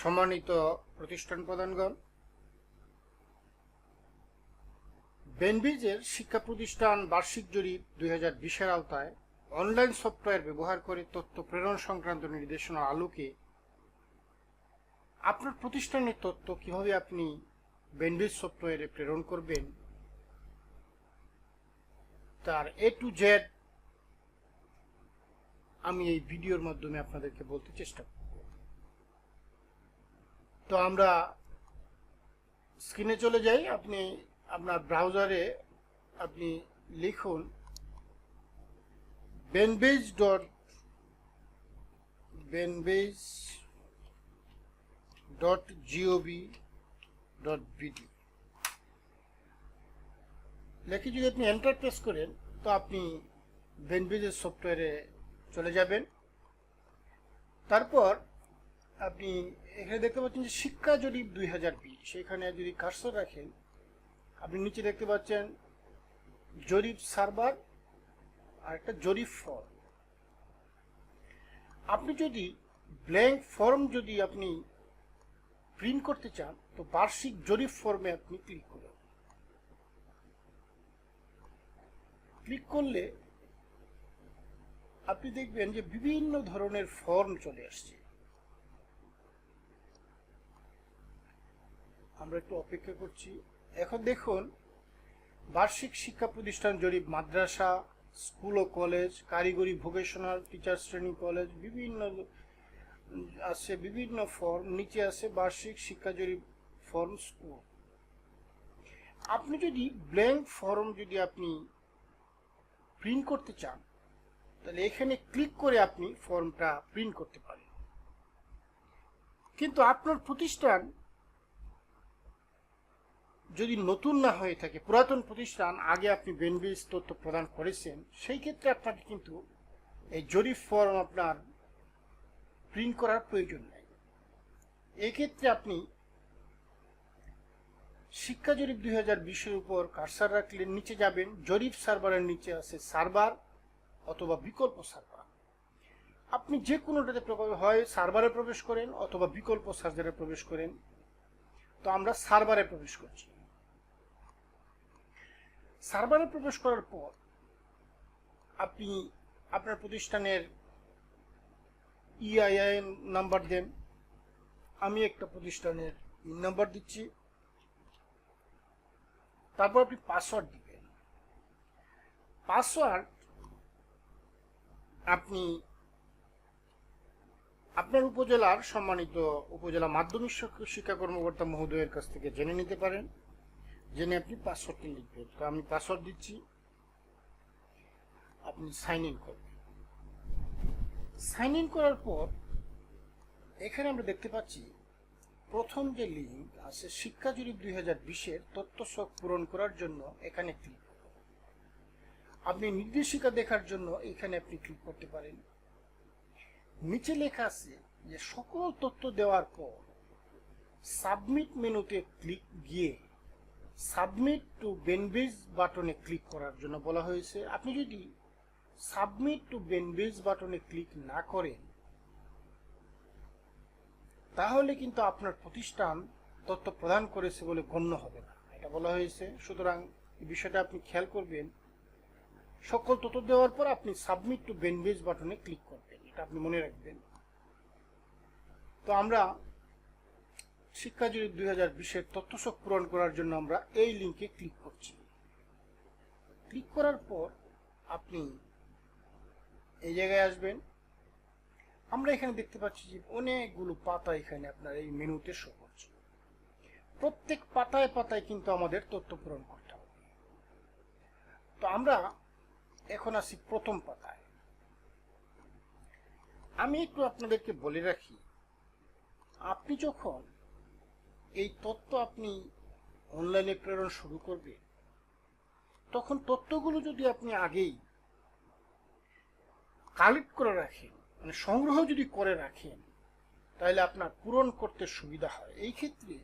সম্মানিত প্রতিষ্ঠান প্রধানগণ, বেনবিজের শিক্ষা প্রতিষ্ঠান বার্ষিক জরিপ দুই হাজার বিশের আওতায় অনলাইন সফটওয়্যার ব্যবহার করে তথ্য প্রেরণ সংক্রান্ত নির্দেশনার আলোকে আপনার প্রতিষ্ঠানের তথ্য কীভাবে আপনি বেনবিজ সফটওয়্যারে প্রেরণ করবেন, তার এ টু জেড আমি এই ভিডিওর মাধ্যমে আপনাদেরকে বলতে চেষ্টা করব। তো আমরা স্ক্রিনে চলে যাই। আপনি আপনার ব্রাউজারে আপনি লিখুন Banbeis dot Banbeis dot G O V dot BD লেখে যদি আপনি এন্টার প্রেস করেন, তো আপনি বেনবেজের সফটওয়্যারে চলে যাবেন। তারপর আপনি এখানে দেখতে পাচ্ছেন যে শিক্ষা জরিপ দুই হাজার বিশ, সেখানে যদি কার্সর রাখেন, আপনি নিচে দেখতে পাচ্ছেন জরিপ সার্ভার আর একটা জরিপ ফর্ম। আপনি যদি ব্ল্যাঙ্ক ফর্ম যদি আপনি প্রিন্ট করতে চান, তো বার্ষিক জরিপ ফর্মে আপনি ক্লিক করুন। ক্লিক করলে আপনি দেখবেন যে বিভিন্ন ধরনের ফর্ম চলে আসছে। আমরা একটু অপেক্ষা করছি। এখন দেখুন, বার্ষিক শিক্ষা প্রতিষ্ঠান জরিপ, মাদ্রাসা, স্কুল ও কলেজ, কারিগরি ভোকেশনাল, টিচার্স ট্রেনিং কলেজ, বিভিন্ন আছে, বিভিন্ন ফর্ম, নিচে আছে বার্ষিক শিক্ষা জরিপ ফর্ম স্কুল। আপনি যদি ব্ল্যাঙ্ক ফর্ম যদি আপনি প্রিন্ট করতে চান, তাহলে এখানে ক্লিক করে আপনি ফর্মটা প্রিন্ট করতে পারেন। কিন্তু আপনার প্রতিষ্ঠান যদি নতুন না হয়ে থাকে, পুরাতন প্রতিষ্ঠান, আগে আপনি বেনবিস তথ্য প্রদান করেছেন, সেই ক্ষেত্রে আপনাকে কিন্তু এই জরিপ ফর্ম আপনার প্রিন্ট করার প্রয়োজন নেই। এক্ষেত্রে আপনি শিক্ষা জরিপ দুই হাজার বিশের উপর কারসার রাখলে নিচে যাবেন, জরিপ সার্ভারের নিচে আছে সার্ভার অথবা বিকল্প সার্ভার। আপনি যে কোনোটাতে হয় সার্ভারে প্রবেশ করেন অথবা বিকল্প সার্ভারে প্রবেশ করেন। তো আমরা সার্ভারে প্রবেশ করছি। সার্ভারে প্রবেশ করার পর আপনি আপনার প্রতিষ্ঠানের ইআইআইএন নাম্বার দেন। আমি একটা প্রতিষ্ঠানের নাম্বার দিচ্ছি। তারপর আপনি পাসওয়ার্ড দিবেন। পাসওয়ার্ড আপনি আপনার উপজেলার সম্মানিত উপজেলা মাধ্যমিক শিক্ষা কর্মকর্তা মহোদয়ের কাছ থেকে জেনে নিতে পারেন। জেনে আপনি পাসওয়ার্ডটি লিখবেন। তো আমি পাসওয়ার্ড দিচ্ছি। আপনি সাইন ইন করবেন। সাইন ইন করার পর এখানে আমরা দেখতে পাচ্ছি, প্রথম যে লিঙ্ক আছে শিক্ষা জরিপ দুই হাজার বিশের তথ্য শখ পূরণ করার জন্য এখানে ক্লিক আপনি নির্দেশিকা দেখার জন্য এখানে আপনি ক্লিক করতে পারেন। নিচে লেখা আছে যে সকল তথ্য দেওয়ার পর সাবমিট মেনুতে ক্লিক গিয়ে সাবমিট টু বেনবেজ বাটনে ক্লিক করার জন্য বলা হয়েছে। আপনি যদি সাবমিট টু বেনবেজ বাটনে ক্লিক না করেন, তাহলে কিন্তু আপনার প্রতিষ্ঠান তথ্য প্রদান করেছে বলে গণ্য হবে না। এটা বলা হয়েছে। সুতরাং বিষয়টা আপনি খেয়াল করবেন। সকল তথ্য দেওয়ার পর আপনি সাবমিট টু বেনবেজ বাটনে ক্লিক করবেন। এটা আপনি মনে রাখবেন। তো আমরা শিক্ষা জরিপ দুই হাজার বিশের তথ্য তথ্যশোক পূরণ করার জন্য আমরা এই লিঙ্কে ক্লিক করছি। ক্লিক করার পর আপনি এই জায়গায় আসবেন। আমরা এখানে দেখতে পাচ্ছি যে অনেকগুলো পাতা এখানে আপনার এই মেনুতে শো করছে। প্রত্যেক পাতায় পাতায় কিন্তু আমাদের তথ্য পূরণ করতে হবে। তো আমরা এখন আসি প্রথম পাতায়। আমি একটু আপনাদেরকে বলে রাখি, আপনি যখন এই তথ্য আপনি অনলাইনে প্রেরণ শুরু করবে, তখন তথ্যগুলো যদি আপনি আগেই কালেক্ট করে রাখেন মানে সংগ্রহ যদি করে রাখেন, তাহলে আপনার পূরণ করতে সুবিধা হয়। এই ক্ষেত্রে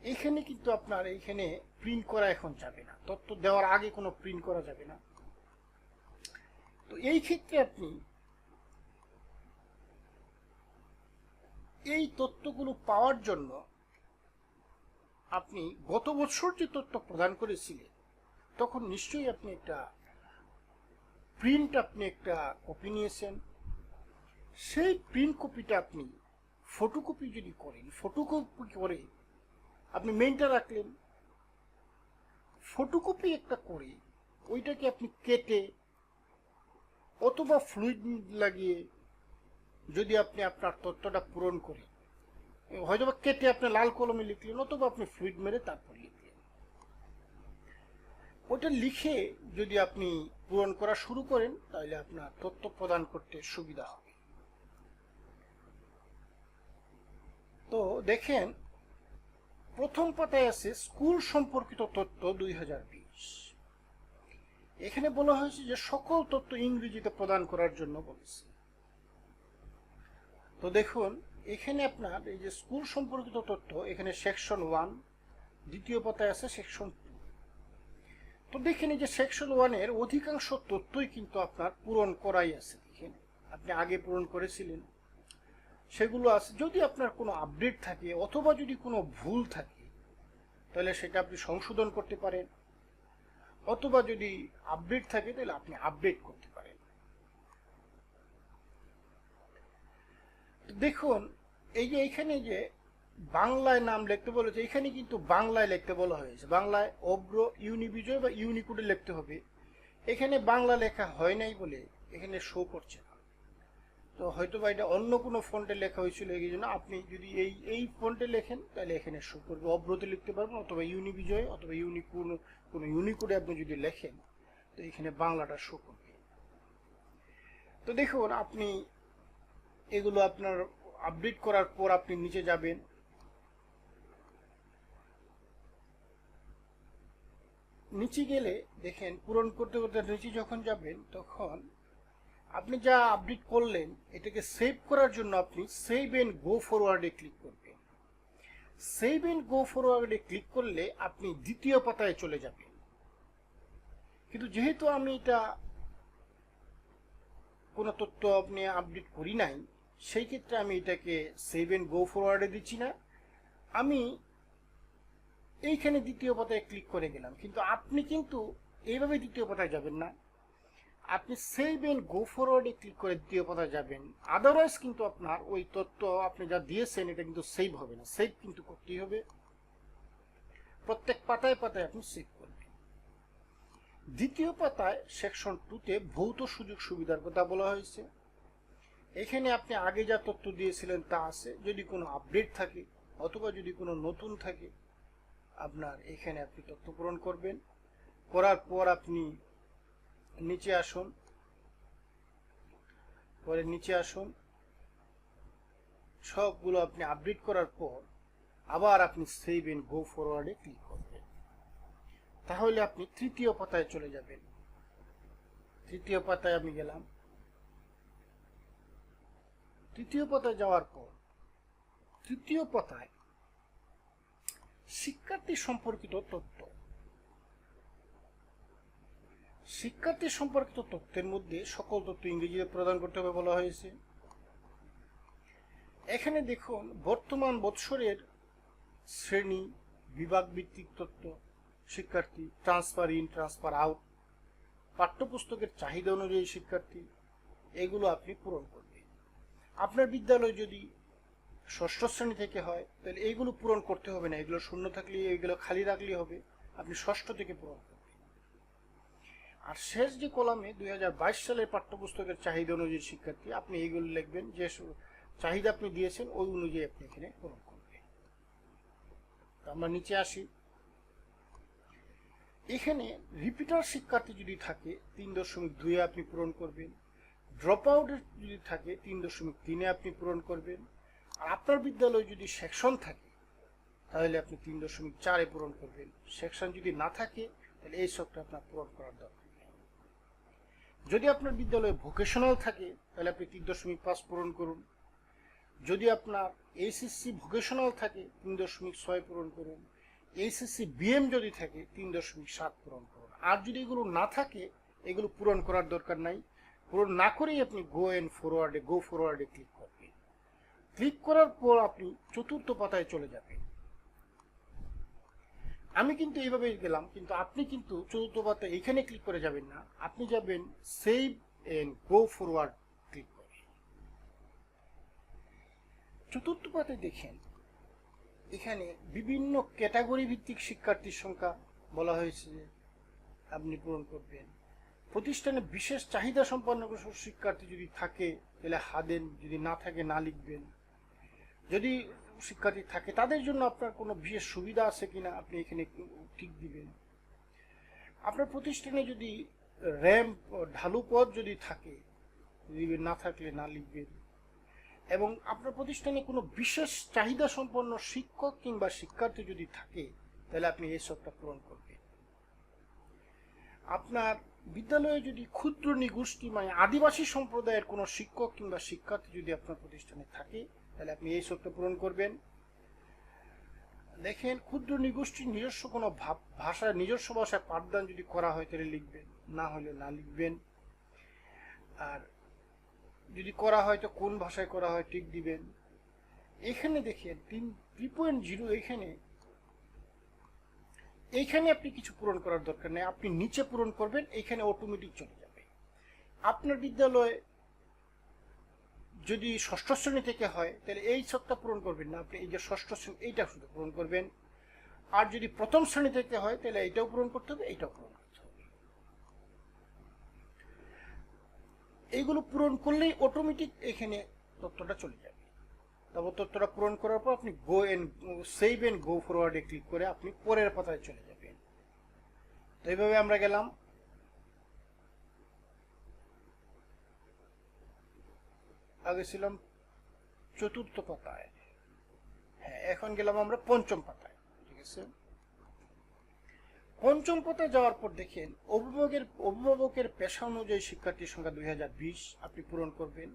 এইখানে কিন্তু আপনার এইখানে প্রিন্ট করা এখন যাবে না। তথ্য দেওয়ার আগে কোনো প্রিন্ট করা যাবে না। তো এই ক্ষেত্রে আপনি এই তথ্যগুলো পাওয়ার জন্য আপনি গত বছর যে তথ্য প্রদান করেছিলেন, তখন নিশ্চয়ই আপনি একটা প্রিন্ট আপনি একটা কপি নিয়েছেন। সেই প্রিন্ট কপিটা আপনি ফটোকপি যদি করেন ফটোকপি করে আপনি মেনটা রাখলেন। ফটোকপি একটা করে ওইটাকে আপনি কেটে অথবা ফ্লুইড লাগিয়ে যদি আপনি আপনার তথ্যটা পূরণ করেন হয়তো বা কেটে আপনি লাল কলমে লিখলেন অথবা আপনি ফ্লুইড মেরে তারপর লিখলেন। ওটা লিখে যদি আপনি পূরণ করা শুরু করেন, তাহলে আপনার তথ্য প্রদান করতে সুবিধা হবে। তো দেখেন, প্রথম পাতায় আছে, স্কুল সম্পর্কিত তথ্য দুই হাজার বিশ। এখানে বলা হয়েছে যে সকল তথ্য ইংরেজিতে প্রদান করার জন্য বলেছে। তো দেখুন এখানে আপনার এই যে স্কুল সম্পর্কিত তথ্য, এখানে সেকশন ওয়ান দ্বিতীয় পাতায় আছে সেকশন টু তো দেখেন এই যে সেকশন ওয়ানের অধিকাংশ তথ্যই কিন্তু আপনার পূরণ করাই আছে, দেখেন। আপনি আগে পূরণ করেছিলেন। সেগুলো আছে। যদি আপনার কোনো আপডেট থাকে অথবা যদি কোনো ভুল থাকে, তাহলে সেটা আপনি সংশোধন করতে পারেন। অথবা যদি আপডেট থাকে, তাহলে আপনি আপডেট করতে পারেন তো দেখুন, এই যে এখানে যে বাংলায় নাম লিখতে বলেছে, এখানে কিন্তু বাংলায় লিখতে বলা হয়েছে। বাংলায় অব্র ইউনিবিজয় বা ইউনিকোডে লিখতে হবে। এখানে বাংলা লেখা হয় নাই বলে এখানে শো করছে না। তো হয়তো বা এটা অন্য কোনো ফন্টে লেখা হয়েছিল, এই জন্য আপনি যদি এই এই ফন্টে লেখেন, তাহলে এখানে শো করবে। অব্রতে লিখতে পারবেন, অথবা ইউনিবিজয়, অথবা ইউনিক কোনো কোনো ইউনিকোডে আপনি যদি লেখেন, তো এখানে বাংলাটা শো করবে। তো দেখুন, আপনি এগুলো আপনার আপডেট করার পর আপনি নিচে যাবেন। নিচে গেলে দেখেন, পূরণ করতে করতে নিচে যখন যাবেন, তখন আপনি যা আপডেট করলেন, এটাকে সেভ করার জন্য আপনি সেভ এন্ড গো ফরওয়ার্ডে ক্লিক করবেন। সেভ এন্ড গো ফরওয়ার্ডে ক্লিক করলে আপনি দ্বিতীয় পাতায় চলে যাবেন। কিন্তু যেহেতু আমি এটা কোনো তথ্য আপনি আপডেট করি নাই সেই ক্ষেত্রে আমি এটাকে সেভ এন্ড গো ফরওয়ার্ডে দিচ্ছি না। আমি এইখানে দ্বিতীয় পাতায় ক্লিক করে গেলাম, কিন্তু আপনি কিন্তু এইভাবে দ্বিতীয় পাতায় যাবেন না। আপনি সেভ গো ফরওয়ার্ডে ক্লিক করে দ্বিতীয় পাতায় যাবেন। আদারওয়াইজ কিন্তু আপনার ওই তথ্য আপনি যা দিয়েছেন এটা কিন্তু সেভ হবে না। সেভ কিন্তু করতেই হবে। প্রত্যেক পাতায় পাতায় আপনি সেভ করবেন। দ্বিতীয় পাতায় সেকশন টুতে ভৌত সুযোগ সুবিধার কথা বলা হয়েছে। এখানে আপনি আগে যা তথ্য দিয়েছিলেন তা আছে। যদি কোনো আপডেট থাকে অথবা যদি কোনো নতুন থাকে, আপনার এখানে আপনি তথ্য পূরণ করবেন। করার পর আপনি নিচে আসুন। পরে নিচে আসুন। সবগুলো আপনি আপডেট করার পর আবার আপনি সেভ এন্ড গো ফরওয়ার্ডে ক্লিক করবেন। তাহলে আপনি তৃতীয় পাতায় চলে যাবেন। তৃতীয় পাতায় আমি গেলাম। তৃতীয় পাতায় যাওয়ার পর, তৃতীয় পাতায় শিক্ষার্থী সম্পর্কিত তথ্য। শিক্ষার্থী সম্পর্কিত তথ্যের মধ্যে সকল তথ্য ইংরেজিতে প্রদান করতে হবে বলা হয়েছে। এখানে দেখুন, বর্তমান বৎসরের শ্রেণি বিভাগ ভিত্তিক তথ্য, শিক্ষার্থী ট্রান্সফার ইন ট্রান্সফার আউট পাঠ্যপুস্তকের চাহিদা অনুযায়ী শিক্ষার্থী, এগুলো আপনি পূরণ করবেন। আপনার বিদ্যালয় যদি ষষ্ঠ শ্রেণি থেকে হয়, তাহলে এইগুলো পূরণ করতে হবে না। এগুলো শূন্য থাকলে এইগুলো খালি রাখলে হবে। আপনি ষষ্ঠ থেকে পূরণ করবেন। আর শেষ যে কলামে দুই হাজার বাইশ সালের পাঠ্যপুস্তকের চাহিদা অনুযায়ী শিক্ষার্থী, আপনি এইগুলো লিখবেন যে চাহিদা আপনি দিয়েছেন, ওই অনুযায়ী আপনি এখানে পূরণ করবেন। আমরা নিচে আসি। এখানে রিপিটার শিক্ষার্থী যদি থাকে, তিন দশমিক দুইয়ে আপনি পূরণ করবেন। ড্রপ আউটের যদি থাকে তিন দশমিক তিনে আপনি পূরণ করবেন। আর আপনার বিদ্যালয়ে যদি সেকশন থাকে, তাহলে আপনি তিন দশমিক চারে পূরণ করবেন। সেকশন যদি না থাকে, তাহলে এই সবটা আপনার পূরণ করার দরকার যদি আপনার বিদ্যালয়ে ভোকেশনাল থাকে, তাহলে আপনি তিন দশমিক পাঁচ পূরণ করুন। যদি আপনার এইচএসসি ভোকেশনাল থাকে, তিন দশমিক ছয় পূরণ করুন। এইচএসসি বিএম যদি থাকে, তিন দশমিক সাত পূরণ করুন। আর যদি এগুলো না থাকে, এগুলো পূরণ করার দরকার নাই। পূরণ না করেই আপনি গো এন্ড ফরওয়ার্ডে গো ফরওয়ার্ডে ক্লিক করবেন। ক্লিক করার পর আপনি চতুর্থ পাতায় চলে যাবেন। আমি কিন্তু এইভাবে গেলাম, কিন্তু আপনি কিন্তু চতুর্থ পাতায় এখানে ক্লিক করে যাবেন না। আপনি যাবেন save and go forward click করে। চতুর্থ পাতায় দেখেন, এখানে বিভিন্ন ক্যাটাগরি ভিত্তিক শিক্ষার্থীর সংখ্যা বলা হয়েছে আপনি পূরণ করবেন। প্রতিষ্ঠানে বিশেষ চাহিদা সম্পন্ন কোনো শিক্ষার্থী যদি থাকে, তাহলে হাদেন, যদি না থাকে, না লিখবেন। যদি শিক্ষার্থী থাকে, তাদের জন্য আপনার কোনো বিশেষ সুবিধা আছে কিনা, আপনি এখানে ঠিক দিবেন। আপনার প্রতিষ্ঠানে যদি র্যাম্প ঢালু পথ যদি থাকে না থাকলে না লিখবেন। এবং আপনার প্রতিষ্ঠানে কোনো বিশেষ চাহিদা সম্পন্ন শিক্ষক কিংবা শিক্ষার্থী যদি থাকে, তাহলে আপনি এই সবটা পূরণ করবেন। আপনার বিদ্যালয়ে যদি ক্ষুদ্র নিগোষ্ঠী মানে আদিবাসী সম্প্রদায়ের কোনো শিক্ষক কিংবা শিক্ষার্থী যদি আপনার প্রতিষ্ঠানে থাকে, তাহলে আপনি এই সবটা পূরণ করবেন। দেখেন, ক্ষুদ্র নিগোষ্ঠীর নিজস্ব কোনো ভাষায় নিজস্ব ভাষায় পাঠদান যদি করা হয়, তাহলে লিখবেন। না হলে না লিখবেন। আর যদি করা হয়, তো কোন ভাষায় করা হয়, ঠিক দিবেন। এখানে দেখেন, তিন থ্রি পয়েন্ট জিরো এখানে এইখানে আপনি কিছু পূরণ করার দরকার নেই। আপনি নিচে পূরণ করবেন এইখানে অটোমেটিক চলে যাবে। আপনার বিদ্যালয়ে যদি ষষ্ঠ শ্রেণি থেকে হয়, তাহলে এই সবটা পূরণ করবেন না। আপনি এই যে ষষ্ঠ শ্রেণি, এইটা শুধু পূরণ করবেন। আর যদি প্রথম শ্রেণি থেকে হয়, তাহলে এইটাও পূরণ করতে হবে, এইটাও পূরণ করতে হবে। এইগুলো পূরণ করলেই অটোমেটিক এখানে তথ্যটা চলে যাবে। তারপর তথ্যটা পূরণ করার পর আপনি go and save and go ফরওয়ার্ডে click করে আপনি পরের পাতায় চলে যাবেন। তো এইভাবে আমরা গেলাম। আগে ছিলাম চতুর্থ পাতায়। হ্যাঁ এখন গেলাম আমরা পঞ্চম পাতায়, ঠিক আছে? পঞ্চম পাতায় যাওয়ার পর দেখেন, অভিভাবকের অভিভাবকের পেশা অনুযায়ী শিক্ষার্থীর সংখ্যা দুই হাজার বিশ আপনি পূরণ করবেন।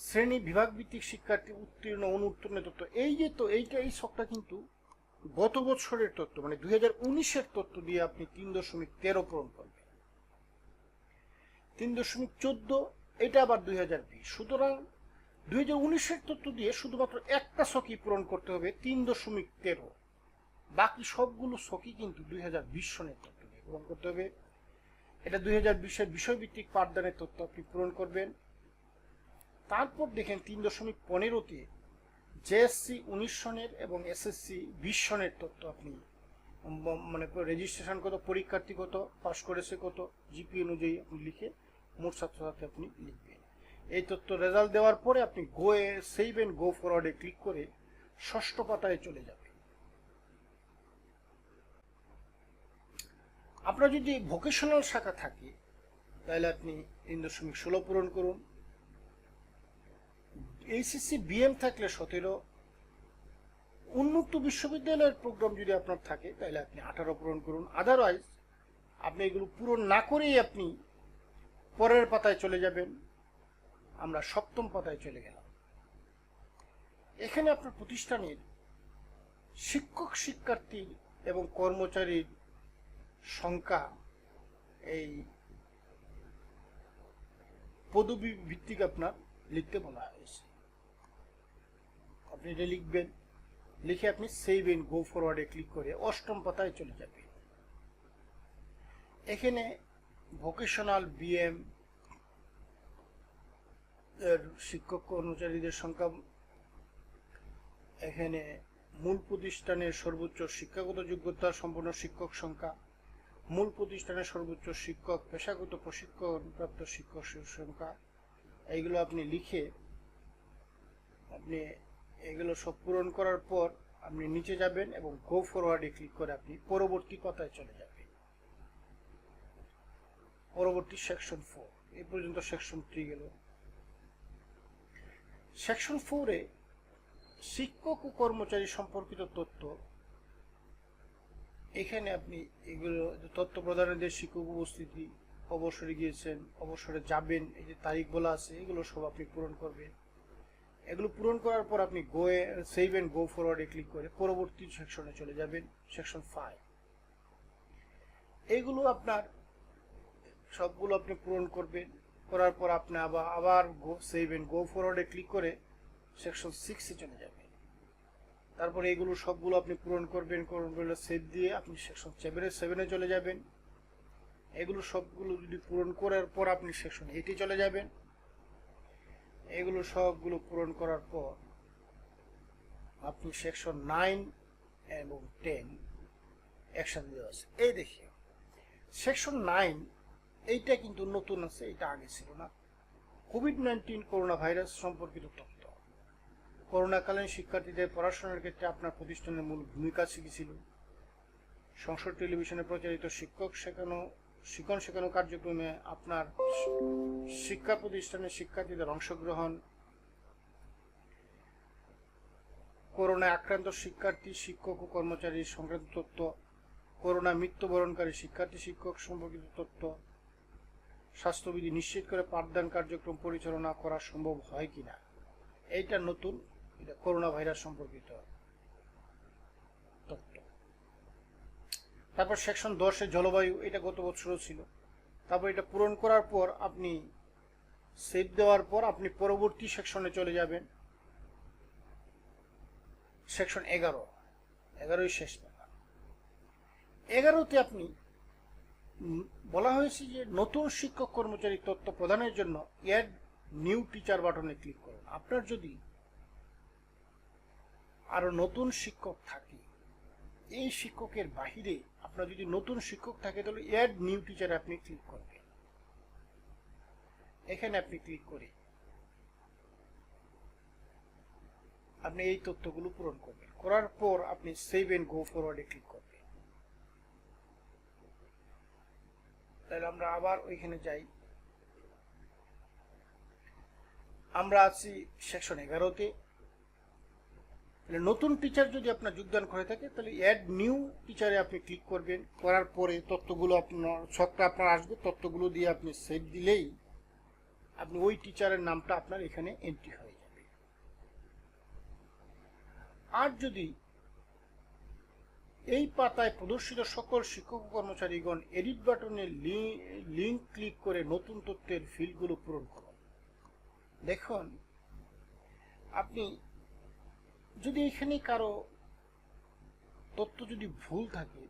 শ্রেণি বিভাগ ভিত্তিক শিক্ষার্থী উত্তীর্ণ অনুত্তীর্ণ তথ্য এই যে তো, এইটা, এই শখটা কিন্তু গত বছরের তথ্য মানে দুই হাজার উনিশের তথ্য দিয়ে আপনি তিন দশমিক তেরো পূরণ করবেন। তিন দশমিক চোদ্দ, এটা আবার দুই হাজার বিশ। সুতরাং দুই হাজার উনিশের তথ্য দিয়ে শুধুমাত্র একটা সকি পূরণ করতে হবে, তিন দশমিক তেরো। বাকি সবগুলো সকি কিন্তু দুই হাজার বিশ সনের তথ্য দিয়ে পূরণ করতে হবে। এটা দুই হাজার বিশের বিষয়ভিত্তিক পাঠদানের তথ্য আপনি পূরণ করবেন। তারপর দেখেন তিন দশমিক পনেরোতে জেএসসি উনিশ সনের এবং এসএসসি বিশ সনের তথ্য আপনি মানে রেজিস্ট্রেশন কত, পরীক্ষার্থী কত পাশ করেছে কত জিপি অনুযায়ী আপনি লিখে মোট ছাত্রছাত্রী আপনি লিখবেন। এই তথ্য রেজাল্ট দেওয়ার পরে আপনি go a save and go ফরওয়ার্ডে click করে ষষ্ঠ পাতায় চলে যাবেন। আপনার যদি ভোকেশনাল শাখা থাকে, তাহলে আপনি তিন দশমিক ষোলো পূরণ করুন। এইচএসসি বিএম থাকলে সতেরো। উন্মুক্ত বিশ্ববিদ্যালয়ের প্রোগ্রাম যদি আপনার থাকে, তাহলে আপনি আঠারো পূরণ করুন। আদারওয়াইজ আপনি এগুলো পূরণ না করেই আপনি পরের পাতায় চলে যাবেন। আমরা সপ্তম পাতায় চলে গেলাম। এখানে আপনার প্রতিষ্ঠানের শিক্ষক, শিক্ষার্থী এবং কর্মচারীর সংখ্যা এই পদবী ভিত্তিক আপনার লিখতে বলা হয়েছে। আপনি এটা লিখবেন, লিখে আপনি সেভ গো ফরওয়ার্ডে ক্লিক করে অষ্টম পাতায় চলে যাবে এখানে ভোকেশনাল বিএম এর শিক্ষক কর্মচারীদের সংখ্যা, এখানে মূল প্রতিষ্ঠানের সর্বোচ্চ শিক্ষাগত যোগ্যতা সম্পন্ন শিক্ষক সংখ্যা, মূল প্রতিষ্ঠানের সর্বোচ্চ শিক্ষক, পেশাগত প্রশিক্ষণপ্রাপ্ত শিক্ষক সংখ্যা, এইগুলো আপনি লিখে আপনি এগুলো সব পূরণ করার পর আপনি নিচে যাবেন এবং গো ফরওয়ার্ডে ক্লিক করে আপনি পরবর্তী কথায় চলে যাবেন। পরবর্তী সেকশন ফোর এই পর্যন্ত সেকশন থ্রি গেল। সেকশন ফোরে শিক্ষক ও কর্মচারী সম্পর্কিত তথ্য। এখানে আপনি এগুলো তথ্য প্রদানের শিক্ষক উপস্থিতি, অবসরে গিয়েছেন, অবসরে যাবেন, এই যে তারিখ বলা আছে, এগুলো সব আপনি পূরণ করবেন। এগুলো পূরণ করার পর আপনি গো সেভ এন্ড গো ফরওয়ার্ডে ক্লিক করে পরবর্তী সেকশনে চলে যাবেন সেকশন ফাইভ এইগুলো আপনার, সবগুলো আপনি পূরণ করবেন, করার পর আপনি আবার আবার গো সেভ এন্ড গো ফরওয়ার্ডে ক্লিক করে সেকশন সিক্সে চলে যাবে তারপরে এগুলো সবগুলো আপনি পূরণ করবেন করলে সেভ দিয়ে আপনি সেকশন সেভেনে সেভেনে চলে যাবেন। এগুলো সবগুলো যদি পূরণ করার পর আপনি সেকশন এইটে চলে যাবেন। এগুলো সবগুলো পূরণ করার পর আপনি সেকশন নাইন এবং টেন একসাথে দেওয়া আছে। এই দেখি। সেকশন নাইন এইটা কিন্তু নতুন আছে, এটা আগে ছিল না। কোভিড নাইন্টিন করোনা ভাইরাস সম্পর্কিত তথ্য। করোনাকালীন শিক্ষার্থীদের পড়াশোনার ক্ষেত্রে আপনার প্রতিষ্ঠানের মূল ভূমিকা কি ছিল? সংসদ টেলিভিশনে প্রচারিত শিক্ষক শেখানো শিক্ষণ শেখানো কার্যক্রমে আপনার শিক্ষা প্রতিষ্ঠানের শিক্ষার্থীদের অংশগ্রহণ করোনায় আক্রান্ত শিক্ষার্থী, শিক্ষক ও কর্মচারী সংক্রান্ত তথ্য, করোনা মৃত্যুবরণকারী শিক্ষার্থী, শিক্ষক সম্পর্কিত তথ্য, স্বাস্থ্যবিধি নিশ্চিত করে পাঠদান কার্যক্রম পরিচালনা করা সম্ভব হয় কিনা? এইটা নতুন, এটা করোনা ভাইরাস সম্পর্কিত তথ্য তারপর সেকশন দশে জলবায়ু, এটা গত বছরও ছিল। তারপর এটা পূরণ করার পর আপনি সেভ দেওয়ার পর আপনি পরবর্তী সেকশনে চলে যাবেন। সেকশন এগারো। এগারোই শেষ এগারোতে আপনি বলা হয়েছে যে নতুন শিক্ষক কর্মচারী তথ্য প্রদানের জন্য অ্যাড নিউ টিচার বাটনে ক্লিক করুন। আপনার যদি আরও নতুন শিক্ষক থাকে এই শিক্ষকের বাহিরে আপনার যদি নতুন শিক্ষক থাকে, তাহলে অ্যাড নিউ টিচার আপনি ক্লিক করবেন। এখানে আপনি ক্লিক করে আপনি এই তথ্যগুলো পূরণ করবেন। করার পর আপনি সেভ এন্ড গো ফরওয়ার্ডে ক্লিক করবেন। তাহলে আমরা আবার ওইখানে যাই। আমরা আছি সেকশন এগারোতে। তাহলে নতুন টিচার যদি আপনার যোগদান করে থাকে, তাহলে অ্যাড নিউ টিচারে আপনি ক্লিক করবেন। করার পরে তথ্যগুলো আপনার ছকটা আপনার আসবে। তথ্যগুলো দিয়ে আপনি সেভ দিলেই আপনি ওই টিচারের নামটা আপনার এখানে এন্ট্রি হয়ে যাবে। আর যদি এই পাতায় প্রদর্শিত সকল শিক্ষক কর্মচারীগণ এডিট বাটনে লিঙ্ক ক্লিক করে নতুন তথ্যের ফিল্ডগুলো পূরণ করুন। দেখুন, আপনি যদি এখানে কারও তথ্য যদি ভুল থাকে,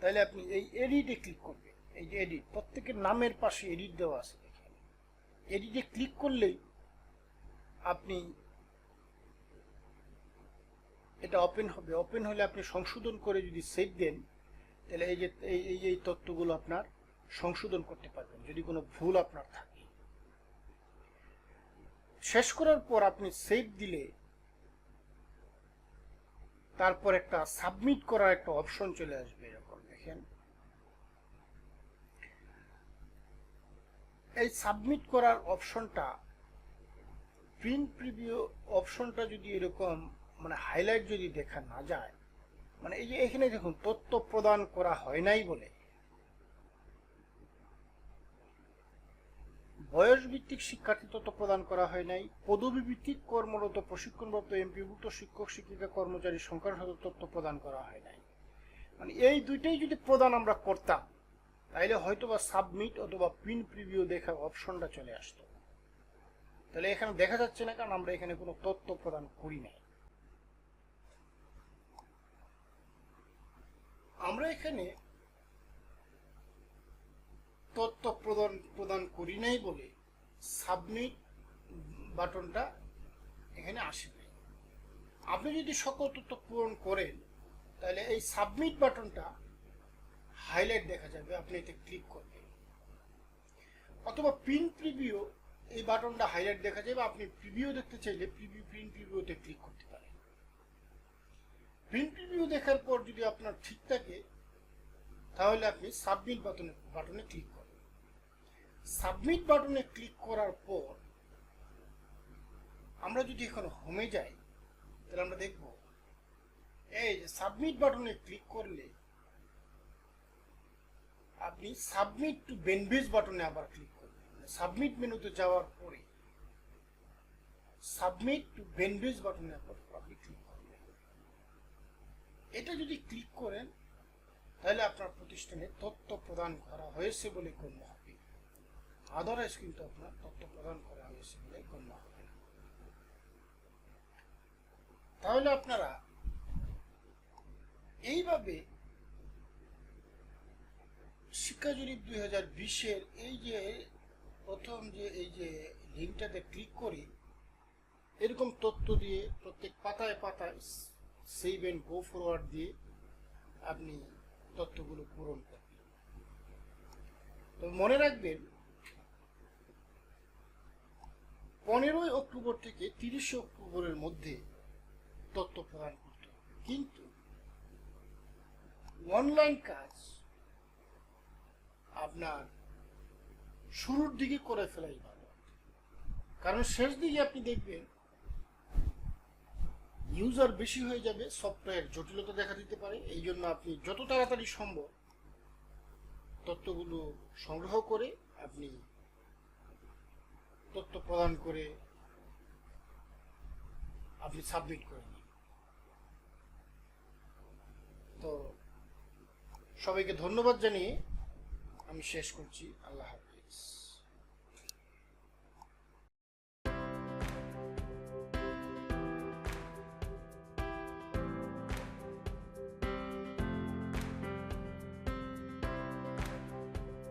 তাহলে আপনি এই এডিটে ক্লিক করবেন। এই যে এডিট প্রত্যেকের নামের পাশে এডিট দেওয়া আছে এখানে এডিটে ক্লিক করলেই আপনি এটা ওপেন হবে। ওপেন হলে আপনি সংশোধন করে যদি সেভ দেন, তাহলে এই যে, এই এই তথ্যগুলো আপনার সংশোধন করতে পারবেন। যদি কোনো ভুল আপনার থাকে। শেষ করার পর আপনি সেভ দিলে তারপর একটা সাবমিট করার একটা অপশন চলে আসবে, এরকম দেখেন। এই সাবমিট করার অপশনটা প্রিন্ট প্রিভিউ অপশনটা যদি এরকম মানে হাইলাইট যদি দেখা না যায় মানে এই যে এখানে দেখুন, তথ্য প্রদান করা হয় নাই বলে। বয়স ভিত্তিক শিক্ষার্থী তথ্য প্রদান করা হয় নাই। পদবী ভিত্তিক কর্মরত প্রশিক্ষণপ্রাপ্ত এমপিভুক্ত শিক্ষক, শিক্ষিকা, কর্মচারী সংখ্যার সাথে তথ্য প্রদান করা হয় নাই। মানে এই দুইটাই যদি প্রদান আমরা করতাম, তাইলে হয়তো বা সাবমিট অথবা পিন প্রিভিউ দেখার অপশনটা চলে আসতো। তাহলে এখানে দেখা যাচ্ছে না, কারণ আমরা এখানে কোনো তথ্য প্রদান করি নাই। আমরা এখানে তথ্য প্রদান প্রদান করি নাই বলে সাবমিট বাটনটা এখানে আসে আপনি যদি সকল তথ্য পূরণ করেন, তাহলে এই সাবমিট বাটনটা হাইলাইট দেখা যাবে, আপনি এতে ক্লিক করবেন। অথবা প্রিন্ট প্রিভিউ এই বাটনটা হাইলাইট দেখা যাবে, আপনি প্রিভিউ দেখতে চাইলে প্রিভিউ প্রিন্ট প্রিভিউতে ক্লিক করতে পারেন। প্রিন্ট প্রিভিউ দেখার পর যদি আপনার ঠিক থাকে, তাহলে আপনি সাবমিট বাটনে বাটনে ক্লিক করবেন। সাবমিট বাটনে ক্লিক করার পর আমরা যদি এখন হোমে যাই, তাহলে আমরা দেখব, এই যে সাবমিট বাটনে ক্লিক করলে আপনি সাবমিট টু বেনভিজ বাটনে আবার ক্লিক করবেন। সাবমিট মেনুতে যাওয়ার পরে সাবমিট টু বেনভিজ বাটনে আপনি ক্লিক করবেন। এটা যদি ক্লিক করেন, তাহলে আপনার প্রতিষ্ঠানে তথ্য প্রদান করা হয়েছে বলে গণ্য হবে। আদারওয়াইজ কিন্তু আপনার তথ্য প্রদান করা হয়েছে বলে গণ্য হবে না। তাহলে আপনারা এইভাবে শিক্ষা জরিপ দুই হাজার বিশের এই যে প্রথম যে, এই যে লিঙ্কটাতে ক্লিক করি, এরকম তথ্য দিয়ে প্রত্যেক পাতায় পাতায় সেভ অ্যান্ড গো ফরওয়ার্ড দিয়ে আপনি তথ্যগুলো পূরণ করবেন। তো মনে রাখবেন পনেরোই অক্টোবর থেকে তিরিশে অক্টোবরের মধ্যে তথ্য প্রদান করতে কিন্তু অনলাইন কাজ আপনার শুরুর দিকে করে ফেলাই ভালো। কারণ শেষ দিকে আপনি দেখবেন ইউজার বেশি হয়ে যাবে সফটওয়্যার জটিলতা দেখা দিতে পারে। এই জন্য আপনি যত তাড়াতাড়ি সম্ভব তথ্যগুলো সংগ্রহ করে আপনি তথ্য প্রদান করে আপনি সাবমিট করে নিন। তো সবাইকে ধন্যবাদ জানিয়ে আমি শেষ করছি। আল্লাহ হাফেজ।